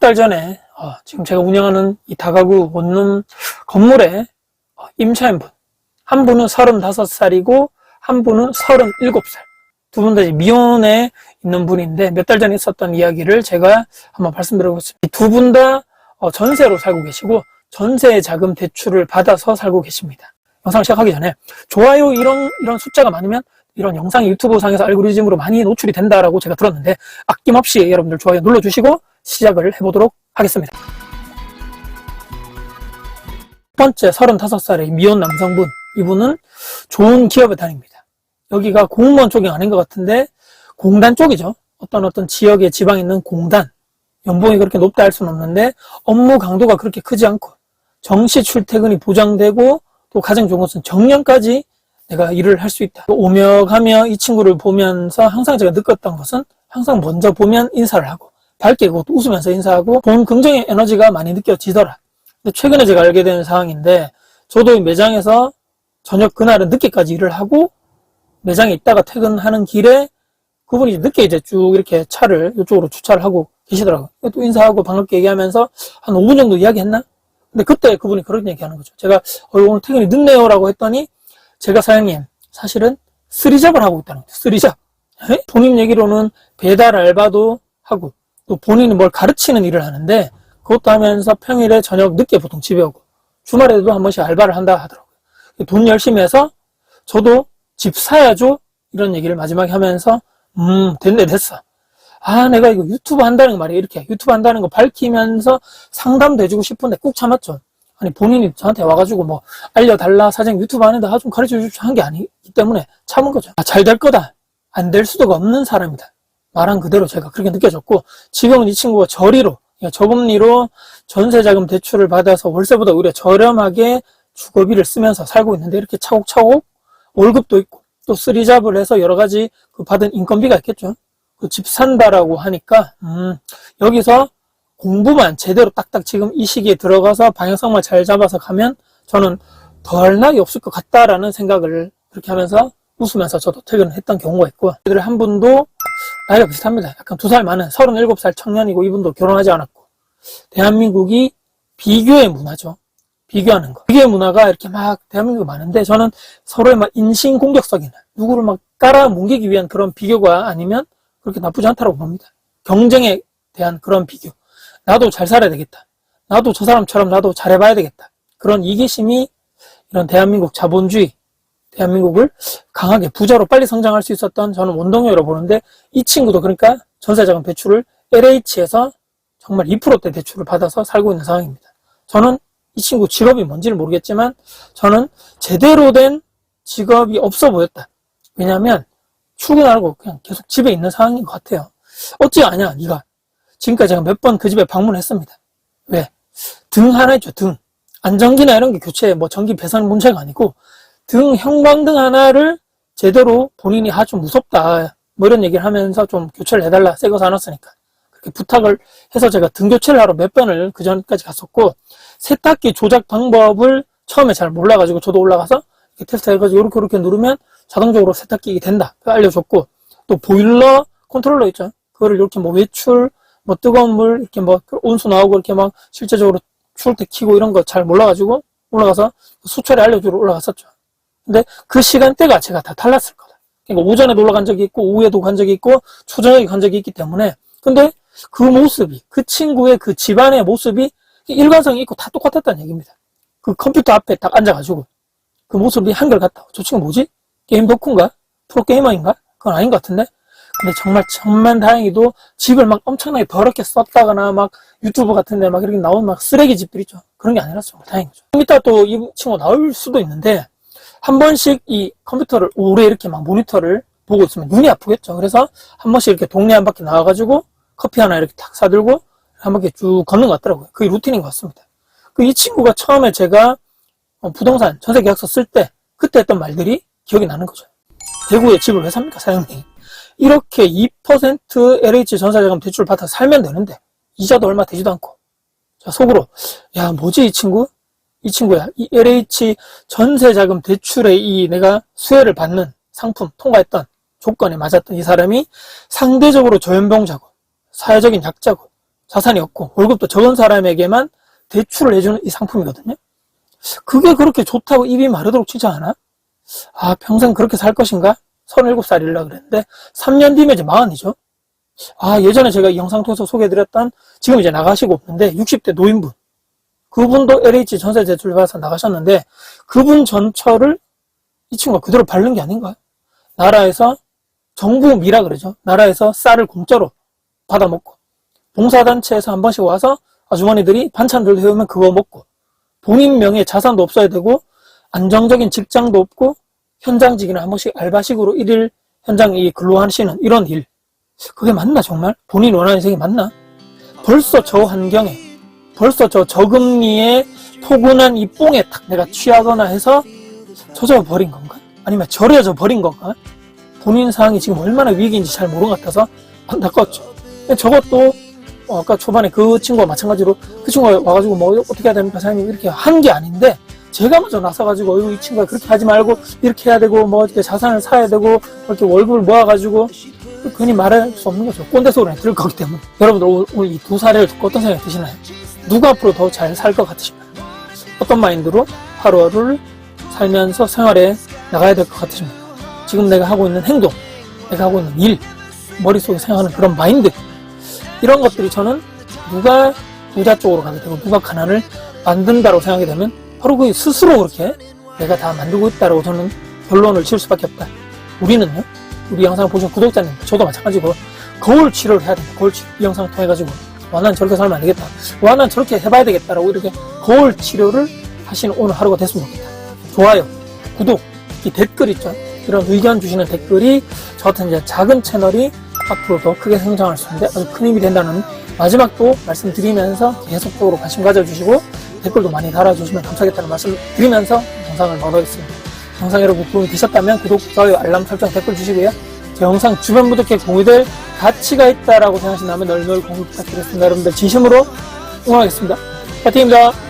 달 전에 어, 지금 제가 운영하는 이 다가구 원룸 건물에 어, 임차인 분, 한 분은 35살이고 한 분은 37살. 두 분 다 미혼에 있는 분인데 몇 달 전에 있었던 이야기를 제가 한번 말씀드려보겠습니다. 두 분다 어, 전세로 살고 계시고 전세 자금 대출을 받아서 살고 계십니다. 영상 시작하기 전에 좋아요 이런 이런 숫자가 많으면 이런 영상이 유튜브 상에서 알고리즘으로 많이 노출이 된다라고 제가 들었는데 아낌없이 여러분들 좋아요 눌러주시고 시작을 해보도록 하겠습니다. 첫 번째 35살의 미혼 남성분 이분은 좋은 기업에 다닙니다. 여기가 공무원 쪽이 아닌 것 같은데 공단 쪽이죠. 어떤 어떤 지역에 지방에 있는 공단 연봉이 그렇게 높다 할 수는 없는데 업무 강도가 그렇게 크지 않고 정시 출퇴근이 보장되고 또 가장 좋은 것은 정년까지 내가 일을 할 수 있다. 또 오며 가며 이 친구를 보면서 항상 제가 느꼈던 것은 항상 먼저 보면 인사를 하고 밝게 곧 웃으면서 인사하고 본 긍정의 에너지가 많이 느껴지더라. 근데 최근에 제가 알게 된 상황인데 저도 이 매장에서 저녁 그날은 늦게까지 일을 하고 매장에 있다가 퇴근하는 길에 그분이 늦게 이제 쭉 이렇게 차를 이쪽으로 주차를 하고 계시더라고요. 또 인사하고 반갑게 얘기하면서 한 5분 정도 이야기했나? 근데 그때 그분이 그런 얘기 하는 거죠. 제가 어, 오늘 퇴근이 늦네요 라고 했더니 제가 사장님 사실은 쓰리잡을 하고 있다는 거죠. 쓰리잡. 에? 본인 얘기로는 배달 알바도 하고 또 본인이 뭘 가르치는 일을 하는데 그것도 하면서 평일에 저녁 늦게 보통 집에 오고 주말에도 한 번씩 알바를 한다 하더라고요. 돈 열심히 해서 저도 집 사야죠 이런 얘기를 마지막에 하면서 음 됐네 됐어. 아 내가 이거 유튜브 한다는 거 말이야 이렇게 유튜브 한다는 거 밝히면서 상담도 해주고 싶은데 꾹 참았죠. 아니 본인이 저한테 와가지고 뭐 알려달라 사장 유튜브 하는데 좀 가르쳐 주십시오 한 게 아니기 때문에 참은 거죠. 아, 잘 될 거다. 안 될 수도가 없는 사람이다. 말한 그대로 제가 그렇게 느껴졌고 지금은 이 친구가 저리로 그러니까 저금리로 전세자금 대출을 받아서 월세보다 오히려 저렴하게 주거비를 쓰면서 살고 있는데 이렇게 차곡차곡 월급도 있고 또 쓰리잡을 해서 여러 가지 그 받은 인건비가 있겠죠. 그 집 산다라고 하니까 음, 여기서 공부만 제대로 딱딱 지금 이 시기에 들어가서 방향성만 잘 잡아서 가면 저는 덜 나이 없을 것 같다라는 생각을 그렇게 하면서 웃으면서 저도 퇴근을 했던 경우가 있고 이들 한 분도 나이가 비슷합니다. 약간 두 살 많은 37살 청년이고 이분도 결혼하지 않았고 대한민국이 비교의 문화죠. 비교하는 거. 비교의 문화가 이렇게 막 대한민국에 많은데 저는 서로의 막 인신 공격성이나 누구를 막 깔아 뭉개기 위한 그런 비교가 아니면 그렇게 나쁘지 않다고 봅니다. 경쟁에 대한 그런 비교. 나도 잘 살아야 되겠다. 나도 저 사람처럼 나도 잘해봐야 되겠다. 그런 이기심이 이런 대한민국 자본주의, 대한민국을 강하게 부자로 빨리 성장할 수 있었던 저는 원동력으로 보는데 이 친구도 그러니까 전세자금 대출을 LH에서 정말 2%대 대출을 받아서 살고 있는 상황입니다. 저는 이 친구 직업이 뭔지는 모르겠지만 저는 제대로 된 직업이 없어 보였다. 왜냐하면 출근하고 그냥 계속 집에 있는 상황인 것 같아요. 어찌 아냐, 네가. 지금까지 제가 몇 번 그 집에 방문했습니다. 왜? 등 하나 있죠, 등. 안전기나 이런 게 교체, 뭐 전기 배선 문제가 아니고 등 형광등 하나를 제대로 본인이 아주 무섭다. 뭐 이런 얘기를 하면서 좀 교체를 해달라. 새거 사놨으니까. 그렇게 부탁을 해서 제가 등 교체를 하러 몇 번을 그 전까지 갔었고 세탁기 조작 방법을 처음에 잘 몰라가지고 저도 올라가서 이렇게 테스트 해가지고 이렇게 이렇게 누르면 자동적으로 세탁기 된다. 그 알려줬고 또 보일러 컨트롤러 있죠. 그거를 이렇게 뭐 외출, 뭐 뜨거운 물 이렇게 뭐 온수 나오고 이렇게 막 실제적으로 추울 때 키고 이런 거 잘 몰라가지고 올라가서 수철에 알려주러 올라갔었죠. 근데 그 시간대가 제가 다 달랐을 거다. 그러니까 오전에도 올라간 적이 있고 오후에도 간 적이 있고 초저녁에 간 적이 있기 때문에 근데 그 모습이 그 친구의 그 집안의 모습이 일관성이 있고 다 똑같았다는 얘기입니다. 그 컴퓨터 앞에 딱 앉아가지고 그 모습이 한결같다. 저 친구 뭐지? 게임 덕후인가? 프로게이머인가? 그건 아닌 것 같은데? 근데 정말 천만 다행히도 집을 막 엄청나게 더럽게 썼다거나 막 유튜브 같은데 막 이렇게 나온 막 쓰레기 집들 있죠. 그런 게 아니라 정말 다행이죠. 좀 이따 또 이 친구 나올 수도 있는데 한 번씩 이 컴퓨터를 오래 이렇게 막 모니터를 보고 있으면 눈이 아프겠죠. 그래서 한 번씩 이렇게 동네 한 바퀴 나와가지고 커피 하나 이렇게 탁 사들고 한 바퀴 쭉 걷는 것 같더라고요. 그게 루틴인 것 같습니다. 그 이 친구가 처음에 제가 어, 부동산 전세 계약서 쓸 때 그때 했던 말들이 기억이 나는 거죠. 대구에 집을 왜 삽니까, 사장님? 이렇게 2% LH 전세자금 대출을 받아서 살면 되는데 이자도 얼마 되지도 않고 자 속으로 야 뭐지 이 친구? 이 친구야 이 LH 전세자금 대출에 이 내가 수혜를 받는 상품 통과했던 조건에 맞았던 이 사람이 상대적으로 저연봉자고 사회적인 약자고 자산이 없고 월급도 적은 사람에게만 대출을 해주는 이 상품이거든요. 그게 그렇게 좋다고 입이 마르도록 칭찬하나? 아, 평생 그렇게 살 것인가? 37살이라 그랬는데, 3년 뒤면 이제 마흔이죠. 아, 예전에 제가 이 영상 통해서 소개해드렸던, 지금 이제 나가시고 없는데, 60대 노인분. 그분도 LH 전세 대출 받아서 나가셨는데, 그분 전처를 이 친구가 그대로 바른 게 아닌가? 나라에서, 정부 미라 그러죠. 나라에서 쌀을 공짜로 받아 먹고, 봉사단체에서 한 번씩 와서 아주머니들이 반찬들 해오면 그거 먹고, 본인 명의 자산도 없어야 되고, 안정적인 직장도 없고, 현장직이나 한 번씩 알바식으로 일일 현장 이 근로하시는 이런 일. 그게 맞나, 정말? 본인 원하는 생이 맞나? 벌써 저 환경에, 벌써 저 저금리에 포근한 이 뽕에 탁 내가 취하거나 해서 젖어 버린 건가? 아니면 절여져 버린 건가? 본인 상황이 지금 얼마나 위기인지 잘 모르는 것 같아서 안타까웠죠. 저것도 어, 아까 초반에 그 친구와 마찬가지로 그 친구가 와가지고 뭐 어떻게 해야 됩니까 사장님 이렇게 한 게 아닌데 제가 먼저 나서가지고 이 친구가 그렇게 하지 말고 이렇게 해야 되고 뭐 이렇게 자산을 사야 되고 이렇게 월급을 모아가지고 괜히 말할 수 없는 거죠 꼰대 소리를 들을 거기 때문에 여러분들 오늘 이 두 사례를 듣고 어떤 생각이 드시나요? 누가 앞으로 더 잘 살 것 같으신가요? 어떤 마인드로 하루하루를 살면서 생활에 나가야 될 것 같으십니까? 지금 내가 하고 있는 행동, 내가 하고 있는 일, 머릿속에 생각하는 그런 마인드 이런 것들이 저는 누가 부자 쪽으로 가게 되고 누가 가난을 만든다고 생각하게 되면 바로 그 스스로 그렇게 내가 다 만들고 있다라고 저는 결론을 지을 수밖에 없다. 우리는요, 우리 영상 보신 구독자님, 저도 마찬가지고 거울 치료를 해야 된다. 거울 치료. 이 영상을 통해 가지고 와, 난 저렇게 살면 안 되겠다. 와, 난 저렇게 해봐야 되겠다라고 이렇게 거울 치료를 하시는 오늘 하루가 됐으면 좋겠다. 좋아요, 구독, 이 댓글 있죠. 이런 의견 주시는 댓글이 저 같은 이제 작은 채널이 앞으로 더 크게 성장할 수 있는데 아주 큰 힘이 된다는 마지막도 말씀드리면서 계속적으로 관심 가져주시고 댓글도 많이 달아주시면 감사하겠다는 말씀 드리면서 영상을 마무리하겠습니다. 영상 여러분 도움이 되셨다면 구독, 좋아요, 알람 설정, 댓글 주시고요. 제 영상 주변 분들께 공유될 가치가 있다라고 생각하신다면 널널 공유 부탁드리겠습니다. 여러분들 진심으로 응원하겠습니다. 파이팅입니다.